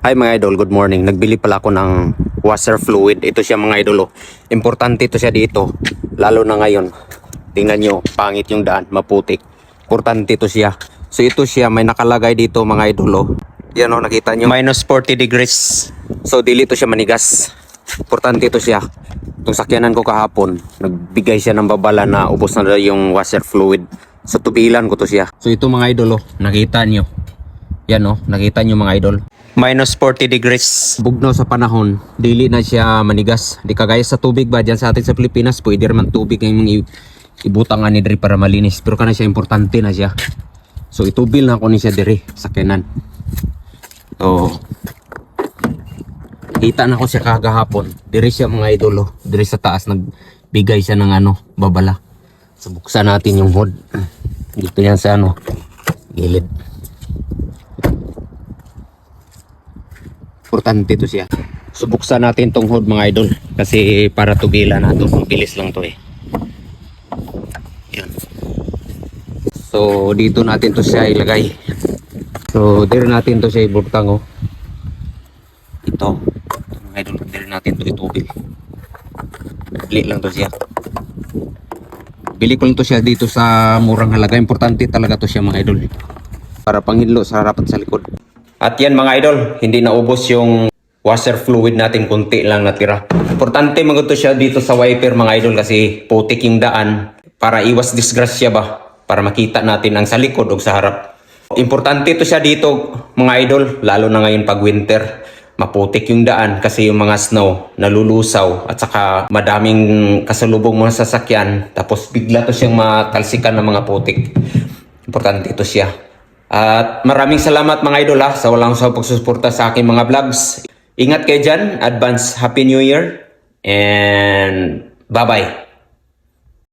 Hi mga idol, good morning. Nagbili pala ako ng washer fluid. Ito siya mga idol. oh. Importante ito siya dito. Lalo na ngayon. Tingnan nyo, pangit yung daan, maputik. Importante ito siya. So ito siya, may nakalagay dito mga idol. Oh. Yan o, nakita nyo. Minus 40 degrees. So dili ito siya manigas. Importante ito siya. Itong sakyanan ko kahapon, nagbigay siya ng babala na ubos na yung washer fluid. So tupilan ko to siya. So ito mga idol, oh, nakita nyo. Yan oh, nakita nyo mga idol. Minus 40 degrees. Bugnaw sa panahon, dili na siya manigas. Di kagaya sa tubig ba, dyan sa atin sa Pilipinas, pwede naman tubig ngayong ibutang ani diri para malinis. Pero kana siya, importante na siya. So itubil na ako ni siya diri sa kenan. So, kita na ko siya kagahapon. Diri siya mga idolo. Diri sa taas, nagbigay siya ng ano, babala. So natin yung hood. Dito yan sa ano, gilid. Importante to siya. Subuksan natin tong hood mga idol. Kasi para tugilan natin. Mabilis lang to eh. Yan. So dito natin to siya ilagay. So dire natin to siya ibutang oh. Ito. Mga idol. Dire natin to itubil. Bili lang to siya. Bili ko lang to siya dito sa murang halaga. Importante talaga to siya mga idol. Para panghidlo sa harap at sa likod. At yan mga idol, hindi naubos yung washer fluid natin, kunti lang natira. Importante maguto siya dito sa wiper mga idol kasi putik yung daan para iwas disgrasya ba? Para makita natin ang sa likod o sa harap. Importante to siya dito mga idol, lalo na ngayon pag winter. Maputik yung daan kasi yung mga snow nalulusaw at saka madaming kasalubong mga sasakyan tapos bigla to siyang matalsikan ng mga putik. Importante ito siya. At maraming salamat mga idol ha, sa walang sa pagsusuporta sa aking mga vlogs. Ingat kayo dyan. Advance Happy New Year. And bye-bye.